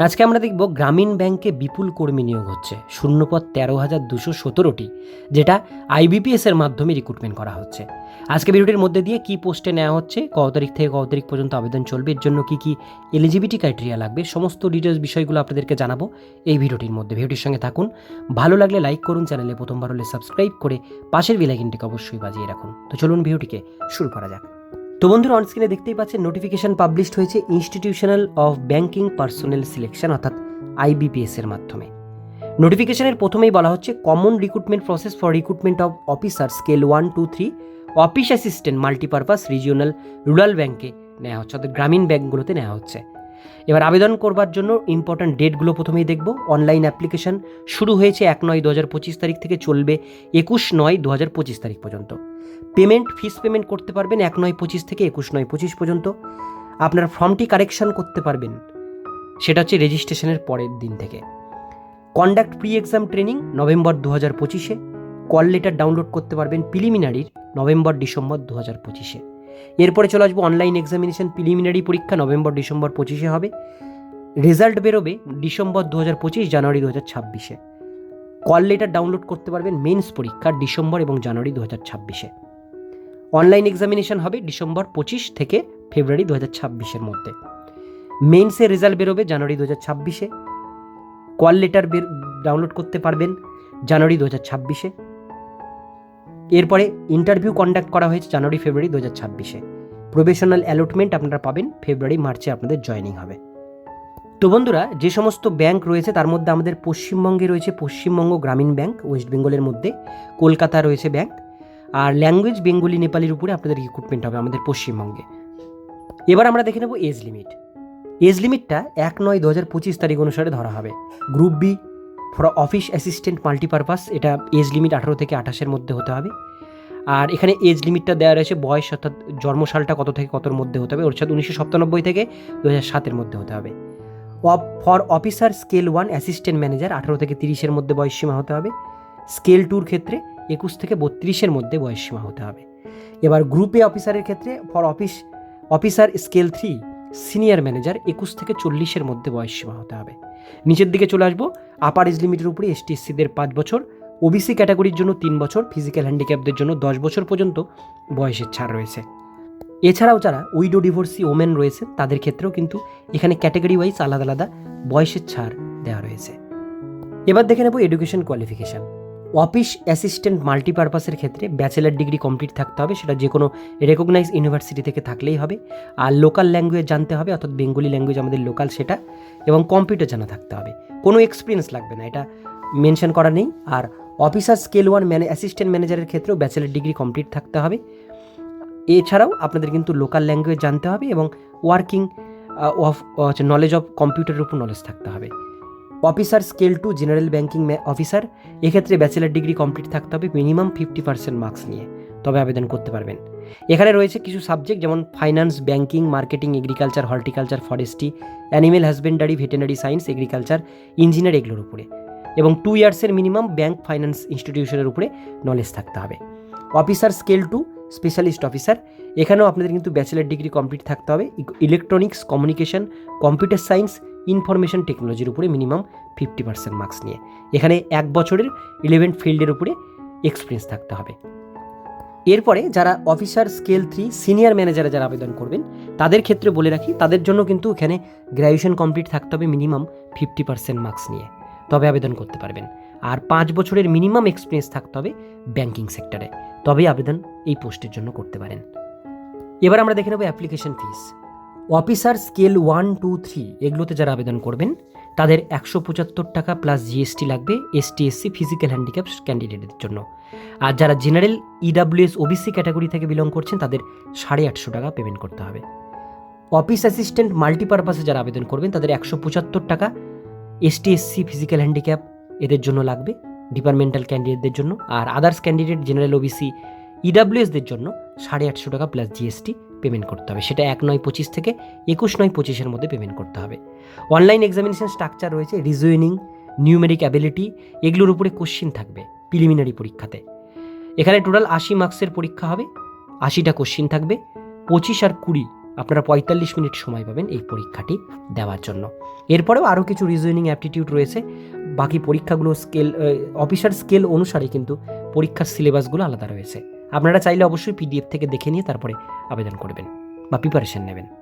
আজকে আমরা দেখব গ্রামীণ ব্যাংকে বিপুল কর্মী নিয়োগ হচ্ছে, শূন্যপদ তেরো হাজার দুশো সতেরোটি, যেটা আইবিপিএস এর মাধ্যমে রিক্রুটমেন্ট করা হচ্ছে। আজকে ভিডিওটির মধ্যে দিয়ে কি পোস্টে নেওয়া হচ্ছে কত তারিখ থেকে কত তারিখ পর্যন্ত আবেদন চলবে, এর জন্য কি কি এলিজিবিলিটি ক্রাইটেরিয়া লাগবে, সমস্ত ডিটেলস বিষয়গুলো আপনাদেরকে জানাব এই ভিডিওটির মধ্যে। ভিডিওটির সঙ্গে থাকুন, ভালো লাগলে লাইক করুন, চ্যানেলে প্রথমবার হলে সাবস্ক্রাইব করে পাশের বেলাইকিনটিকে অবশ্যই বাজিয়ে রাখুন। তো চলুন ভিডিওটিকে শুরু করা যাক। তো বন্ধুরা অন স্ক্রিনে দেখতেই পাচ্ছেন নোটিফিকেশন পাবলিশড হয়েছে institutional of banking personnel selection অর্থাৎ আইবিপিএস এর মাধ্যমে। নোটিফিকেশনের প্রথমেই বলা হচ্ছে common recruitment process for recruitment of officer scale one two three office assistant multipurpose regional rural ব্যাংকে নেওয়া হচ্ছে, অর্থাৎ গ্রামীণ ব্যাংকগুলোতে নেওয়া হচ্ছে। এবার আবেদন করবার জন্য ইম্পর্ট্যান্ট ডেটগুলো প্রথমেই দেখব। অনলাইন অ্যাপ্লিকেশন শুরু হয়েছে এক নয় দু পঁচিশ তারিখ থেকে চলবে একুশ নয় দু পঁচিশ তারিখ পর্যন্ত। পেমেন্ট ফিস পেমেন্ট করতে পারবেন এক নয় পঁচিশ থেকে একুশ নয় পঁচিশ পর্যন্ত। আপনার ফর্মটি কারেকশন করতে পারবেন। সেটা হচ্ছে রেজিস্ট্রেশনের পরের দিন থেকে। Conduct pre exam training November দু হাজার পঁচিশে। কল লেটার ডাউনলোড করতে পারবেন প্রিলিমিনারির নভেম্বর ডিসেম্বর দু হাজার পঁচিশে। এরপরে চলে আসব অনলাইন এক্সামিনেশন প্রিলিমিনারি পরীক্ষা নভেম্বর ডিসেম্বর পঁচিশে হবে। রেজাল্ট বেরোবে ডিসেম্বর দু হাজার পঁচিশ, জানুয়ারি দু হাজার ছাব্বিশে। কল লেটার ডাউনলোড করতে পারবেন মেন্স পরীক্ষা ডিসেম্বর এবং জানুয়ারি দু হাজার ছাব্বিশে। অনলাইন এক্সামিনেশন হবে ডিসেম্বর পঁচিশ থেকে ফেব্রুয়ারি দু হাজার ছাব্বিশের মধ্যে। মেন্সের রেজাল্ট বেরোবে জানুয়ারি দু হাজার ছাব্বিশে। কল লেটার ডাউনলোড করতে পারবেন জানুয়ারি দু হাজার ছাব্বিশে। এরপরে ইন্টারভিউ কন্ডাক্ট করা হয়েছে জানুয়ারি, ফেব্রুয়ারি দু হাজার ছাব্বিশে। প্রফেশনাল অ্যালটমেন্ট আপনারা পাবেন, ফেব্রুয়ারি, মার্চে আপনাদের জয়েনিং হবে। তো বন্ধুরা, যে সমস্ত ব্যাংক রয়েছে, তার মধ্যে আমাদের পশ্চিমবঙ্গে রয়েছে পশ্চিমবঙ্গ গ্রামীণ ব্যাংক, ওয়েস্ট বেঙ্গলের মধ্যে, কলকাতা রয়েছে ব্যাংক, আর ল্যাঙ্গুয়েজ বেঙ্গলি নেপালির উপরে আপনাদের রিক্রুটমেন্ট হবে আমাদের পশ্চিমবঙ্গে। এবার আমরা দেখে নেব এজ লিমিট এজ লিমিটটা এক নয় দু হাজার পঁচিশ তারিখ অনুসারে ধরা হবে। Group B for office assistant multipurpose এটা এজ লিমিট আঠারো থেকে আঠাশের মধ্যে হতে হবে। আর এখানে এজ লিমিটটা দেওয়া রয়েছে বয়স, অর্থাৎ জন্মসালটা কত থেকে কতর মধ্যে হতে হবে, অর্থাৎ উনিশশো সপ্তানব্বই থেকে দু হাজার সাতের মধ্যে হতে হবে। For officer scale one assistant manager, আঠারো থেকে তিরিশের মধ্যে বয়সসীমা হতে হবে। স্কেল টুর ক্ষেত্রে একুশ থেকে বত্রিশের মধ্যে বয়সসীমা হতে হবে। এবার গ্রুপে অফিসারের ক্ষেত্রে, for office, officer scale three, senior manager, একুশ থেকে চল্লিশের মধ্যে বয়সসীমা হতে হবে। নিচের দিকে চলে আসব। আপার এজ লিমিটের উপরে এসটি এসসিদের পাঁচ বছর, ওবিসি ক্যাটাগরির জন্য তিন বছর, ফিজিক্যাল হ্যান্ডিক্যাপদের জন্য দশ বছর পর্যন্ত বয়সের ছাড় রয়েছে। এছাড়াও যারা উইডো ডিভোর্সি ওমেন রয়েছে, তাদের ক্ষেত্রেও কিন্তু এখানে ক্যাটাগরি ওয়াইজ আলাদা আলাদা বয়সের ছাড় দেওয়া রয়েছে। এবার দেখে নেব এডুকেশন কোয়ালিফিকেশান। অফিস অ্যাসিস্ট্যান্ট মাল্টিপারপাসের ক্ষেত্রে ব্যাচেলার ডিগ্রি কমপ্লিট থাকতে হবে, সেটা যে কোনো রেকগনাইজ ইউনিভার্সিটি থেকে থাকলেই হবে। আর লোকাল ল্যাঙ্গুয়েজ জানতে হবে, অর্থাৎ বেঙ্গলি ল্যাঙ্গুয়েজ আমাদের লোকাল সেটা, এবং কম্পিউটার জানা থাকতে হবে। কোনো এক্সপিরিয়েন্স লাগবে না, এটা মেনশন করা নেই। আর অফিসার স্কেল ওয়ান ম্যানে, অ্যাসিস্ট্যান্ট ম্যানেজারের ক্ষেত্রেও ব্যাচেলার ডিগ্রি কমপ্লিট থাকতে হবে। এছাড়াও আপনাদের কিন্তু লোকাল ল্যাঙ্গুয়েজ জানতে হবে এবং ওয়ার্কিং অফ হচ্ছে নলেজ অফ কম্পিউটারের উপর নলেজ থাকতে হবে। Officer scale two general banking officer এক্ষেত্রে ব্যাচেলার ডিগ্রি কমপ্লিট থাকতে হবে মিনিমাম ফিফটি পার্সেন্ট মার্কস নিয়ে। তবে আবেদন করতে পারবেন। এখানে রয়েছে কিছু সাবজেক্ট যেমন finance banking marketing agriculture horticulture forestry animal husbandry veterinary science agriculture engineer এগুলোর উপরে। এবং টু ইয়ার্সের মিনিমাম ব্যাঙ্ক ফাইন্যান্স ইনস্টিটিউশনের উপরে নলেজ থাকতে হবে। Officer scale two specialist officer. এখানেও আপনাদের কিন্তু ব্যাচেলার ডিগ্রি কমপ্লিট থাকতে হবে। Electronics, communication, computer science, information টেকনোলজির উপরে মিনিমাম ফিফটি পার্সেন্ট মার্কস নিয়ে। এখানে এক বছরের ইলেভেন্ট ফিল্ডের উপরে এক্সপিরিয়েন্স থাকতে হবে। এরপরে যারা অফিসার স্কেল থ্রি, সিনিয়র ম্যানেজারে যারা আবেদন করবেন, তাদের ক্ষেত্রে বলে রাখি, তাদের জন্য কিন্তু এখানে গ্র্যাজুয়েশন কমপ্লিট থাকতে হবে মিনিমাম ফিফটি পার্সেন্ট মার্কস নিয়ে। তবে আবেদন করতে পারবেন। আর পাঁচ বছরের মিনিমাম এক্সপিরিয়েন্স থাকতে হবে ব্যাঙ্কিং সেক্টরে তবেই আবেদন এই পোস্টের জন্য করতে পারেন। এবার আমরা দেখে নেব application fees officer scale one two three এগুলোতে যারা আবেদন করবেন, তাদের একশো পঁচাত্তর টাকা প্লাস জিএসটি লাগবে এসটি এসসি ফিজিক্যাল হ্যান্ডিক্যাপ ক্যান্ডিডেটের জন্য। আর যারা জেনারেল ইডাব্লিউএস ওবিসি ক্যাটাগরি থেকে বিলং করছেন, তাদের সাড়ে আটশো টাকা পেমেন্ট করতে হবে। অফিস অ্যাসিস্ট্যান্ট মাল্টিপারপাসে যারা আবেদন করবেন, তাদের একশো পঁচাত্তর টাকা এসটি এসসি ফিজিক্যাল হ্যান্ডিক্যাপ এদের জন্য লাগবে ডিপার্টমেন্টাল ক্যান্ডিডেটদের জন্য, আর আদার্স ক্যান্ডিডেট জেনারেল ওবিসি ইডাব্লিউএসদের জন্য সাড়ে আটশো টাকা প্লাস জিএসটি পেমেন্ট করতে হবে। সেটা এক নয় পঁচিশ থেকে একুশ নয় পঁচিশের মধ্যে পেমেন্ট করতে হবে। অনলাইন এক্সামিনেশন স্ট্রাকচার রয়েছে রিজুইনিং নিউমেরিক অ্যাবিলিটি এগুলোর উপরে কোশ্চিন থাকবে প্রিলিমিনারি পরীক্ষাতে। এখানে টোটাল আশি মার্কসের পরীক্ষা হবে, আশিটা কোশ্চিন থাকবে, পঁচিশ আর কুড়ি আপনারা পঁয়তাল্লিশ মিনিট সময় পাবেন এই পরীক্ষাটি দেওয়ার জন্য। এরপরেও আরও কিছু রিজনিং অ্যাপটিটিউড রয়েছে। বাকি পরীক্ষাগুলো স্কেল অফিসার স্কেল অনুসারে কিন্তু পরীক্ষার সিলেবাসগুলো আলাদা রয়েছে। আপনারা চাইলে অবশ্যই পিডিএফ থেকে দেখে নিয়ে তারপরে আবেদন করবেন বা প্রিপারেশন নেবেন।